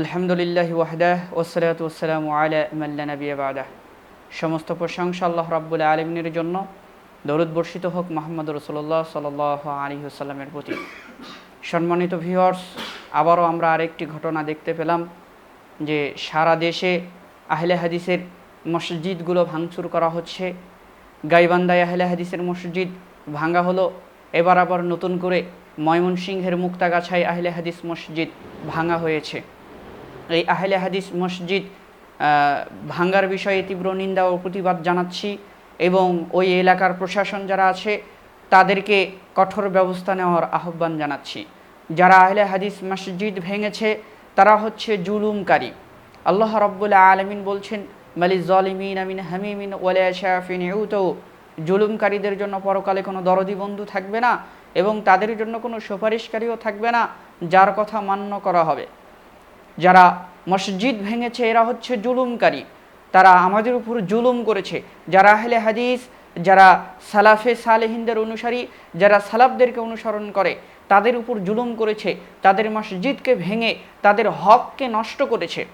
আলহামদুলিল্লাহ ওয়াহদাহ ওসলাত ওসালাম আলা মাল্লা নবী বাদাহ। সমস্ত প্রশংসা আল্লাহ রাব্বুল আলমিনের জন্য। দরুদ বর্ষিত হোক মোহাম্মদ রসুল্লাহ সাল আলী সাল্লামের প্রতি। সম্মানিত ভিউয়ার্স আবারও আমরা আরেকটি ঘটনা দেখতে পেলাম, যে সারা দেশে আহলে হাদিসের মসজিদগুলো ভাঙচুর করা হচ্ছে। গাইবান্দায় আহলে হাদিসের মসজিদ ভাঙ্গা হলো। এবার আবার নতুন করে ময়মনসিংহের মুক্তাগাছায় আহলে হাদিস মসজিদ ভাঙা হয়েছে। এই আহলে হাদিস মসজিদ ভাঙ্গার বিষয়ে তীব্র নিন্দা ও প্রতিবাদ জানাচ্ছি এবং ওই এলাকার প্রশাসন যারা আছে, তাদেরকে কঠোর ব্যবস্থা নেওয়ার আহ্বান জানাচ্ছি। যারা আহলে হাদিস মসজিদ ভেঙেছে, তারা হচ্ছে জুলুমকারী। আল্লাহ রব্বুল আলমিন বলছেন মালি জলিমিন আমিন হামিমিন ওয়ালা শাফিন ইউতো। জুলুমকারীদের জন্য পরকালে কোনো দরদি বন্ধু থাকবে না এবং তাদের জন্য কোনো সুপারিশকারীও থাকবে না, যার কথা মান্য করা হবে। যারা মসজিদ ভেঙেছে, এরা হচ্ছে জুলুমকারী। তারা আমাদের উপর জুলুম করেছে। যারা আহলে হাদিস, যারা সালাফে সালেহিনদের অনুসারী, যারা সালাফদেরকে অনুসরণ করে, তাদের উপর জুলুম করেছে। তাদের মসজিদকে ভেঙে তাদের হককে নষ্ট করেছে।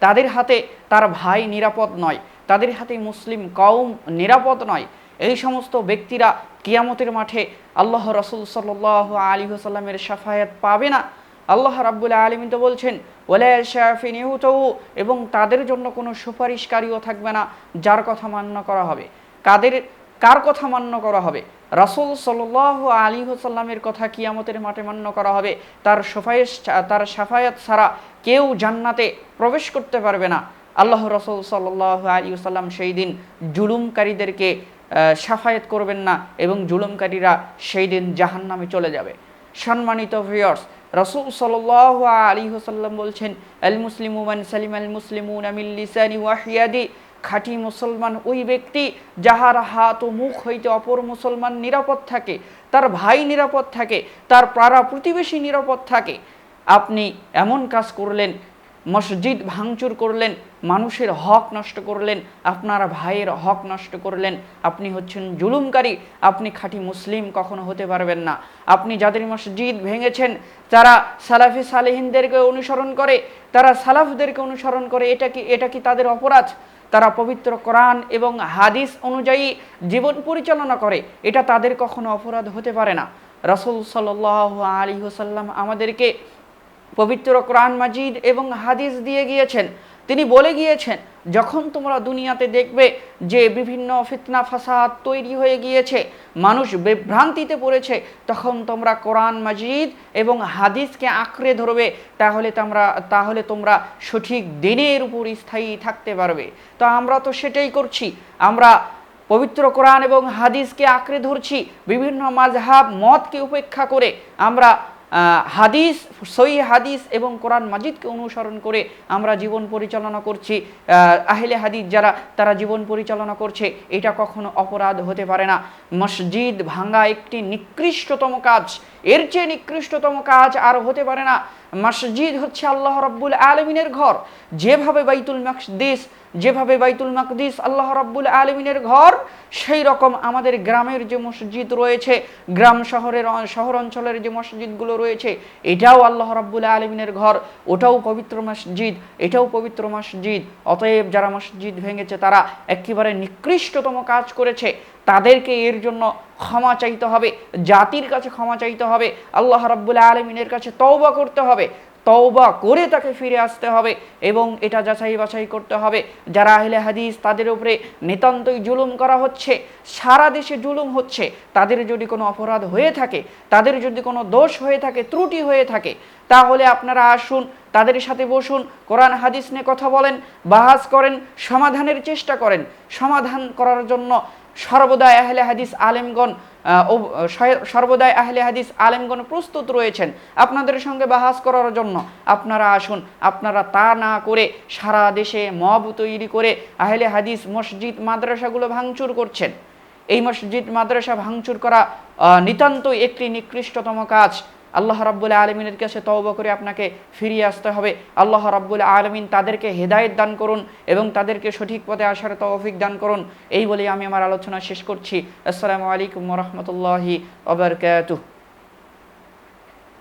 তাদের হাতে তার ভাই নিরাপদ নয়। তাদের হাতে মুসলিম কওম নিরাপদ নয়। এই সমস্ত ব্যক্তিরা কিয়ামতের মাঠে আল্লাহ রসুল সাল্লাহ আলী সাল্লামের সাফায়াত পাবে না। আল্লাহ রাব্বুল আলমিন তো বলছেন ওলা শাফিন এবং তাদের জন্য কোনো সুপারিশকারীও থাকবে না, যার কথা মান্য করা হবে। কাদের, কার কথা মান্য করা হবে? রাসুল সাল্লাহ আলী সাল্লামের কথা কিয়ামতের মাঠে মান্য করা হবে। তার সুপারিশ তার সাফায়াত ছাড়া কেউ জান্নাতে প্রবেশ করতে পারবে না। আল্লাহ রসুল সাল্লাহ আলী সাল্লাম সেই দিন জুলুমকারীদেরকে সাফায়াত করবেন না এবং জুলুমকারীরা সেই দিন জাহান্নামে চলে যাবে। সম্মানিত ভিউয়ার্স রসুল সাল আলী হোসাল্লাম বলছেন, আল মুসলিম সালিম আল মুসলিমুন আমিল লিসানি ওয়াহিয়াদি। খাঁটি মুসলমান ওই ব্যক্তি যাহার হাত ও মুখ হইতে অপর মুসলমান নিরাপদ থাকে, তার ভাই নিরাপদ থাকে, তার পাড়া প্রতিবেশী নিরাপদ থাকে। আপনি এমন কাজ করলেন, মসজিদ ভাঙচুর করলেন মানুষের হক নষ্ট করলেন, আপনার ভাইয়ের হক নষ্ট করলেন, আপনি হচ্ছেন জুলুমকারী, আপনি খাঁটি মুসলিম, কখনো হতে পারবেন না। আপনি যাদের মসজিদ ভেঙেছেন, তারা সালাফি সালেহিনদেরকে অনুসরণ করে, তারা সালাফদেরকে অনুসরণ করে, এটা কি এটা কি তাদের অপরাধ? তারা পবিত্র কোরআন এবং হাদিস অনুযায়ী জীবন পরিচালনা করে, এটা তাদের কখনো অপরাধ হতে পারে না। রসুল সাল্লাহ আলী হোসাল্লাম আমাদেরকে পবিত্র কোরআন, মাজিদ এবং হাদিস দিয়ে গিয়েছেন। তিনি বলে গিয়েছেন, যখন তোমরা দুনিয়াতে দেখবে যে বিভিন্ন ফিতনা ফাসাদ তৈরি হয়ে গিয়েছে, মানুষ বিভ্রান্তিতে পড়েছে, তখন তোমরা কোরআন মাজিদ এবং হাদিসকে আঁকড়ে ধরবে, তাহলে তোমরা তাহলে তোমরা সঠিক দিনের উপর স্থায়ী থাকতে পারবে। তো আমরা তো সেটাই করছি। আমরা পবিত্র কোরআন এবং হাদিসকে আঁকড়ে ধরছি, বিভিন্ন মাঝহাব মতকে উপেক্ষা করে আমরা হাদিস সই হাদিস এবং কোরআন মাজিদকে অনুসরণ করে আমরা জীবন পরিচালনা করছি। আহ, আহলে হাদিস যারা তারা জীবন পরিচালনা করছে। এটা কখনো অপরাধ হতে পারে না। মসজিদ ভাঙ্গা একটি নিকৃষ্টতম কাজ। এর চেয়ে নিকৃষ্টতম কাজ আর হতে পারে না। মসজিদ হচ্ছে আল্লাহ রব্বুল আলমিনের ঘর। যেভাবে বাইতুল মকদিস যেভাবে বাইতুল মকদিস আল্লাহ রব্বুল আলমিনের ঘর, সেই রকম আমাদের গ্রামের যে মসজিদ রয়েছে, গ্রাম শহরের, শহর অঞ্চলের যে মসজিদগুলো রয়েছে, এটাও আল্লাহ রব্বুল আলমিনের ঘর, ওটাও পবিত্র মসজিদ, এটাও পবিত্র মসজিদ। অতএব যারা মসজিদ ভেঙেছে, তারা একেবারে নিকৃষ্টতম কাজ করেছে। তাদেরকে এর জন্য ক্ষমা চাইতে হবে, জাতির কাছে ক্ষমা চাইতে হবে, আল্লাহ রাব্বুল আলমিনের কাছে তওবা করতে হবে। তওবা করে তাকে ফিরে আসতে হবে এবং এটা যাচাই বাছাই করতে হবে। যারা আহলে হাদিস, তাদের উপরে নিতান্তই জুলুম করা হচ্ছে, সারা দেশে জুলুম হচ্ছে। তাদের যদি কোনো অপরাধ হয়ে থাকে, তাদের যদি কোনো দোষ হয়ে থাকে, ত্রুটি হয়ে থাকে, তাহলে আপনারা আসুন, তাদের সাথে বসুন, কোরআন, হাদিস নিয়ে কথা বলেন বাহাজ করেন, সমাধানের চেষ্টা করেন। সমাধান করার জন্য সর্বদাই আহলে হাদিস আলেমগণ সর্বদাই আহলে হাদিস আলেমগণ প্রস্তুত রয়েছেন আপনাদের সঙ্গে বাহাস করার জন্য। আপনারা আসুন, আপনারা তা না করে সারা দেশে মব তৈরি করে আহলে হাদিস মসজিদ মাদ্রাসাগুলো ভাঙচুর করছেন। এই মসজিদ মাদ্রাসা ভাঙচুর করা নিতান্তই একটি নিকৃষ্টতম কাজ। আল্লাহ রাব্বুল আলমিনের কাছে তওবা করে আপনাকে ফিরিয়ে আসতে হবে। আল্লাহ রাব্বুল আলমিন তাদেরকে হেদায়ত দান করুন এবং তাদেরকে সঠিক পথে আসার তৌফিক দান করুন। এই বলে আমি আমার আলোচনা শেষ করছি। আসসালামু আলাইকুম রহমতুল্লাহি ওবরকাতুহ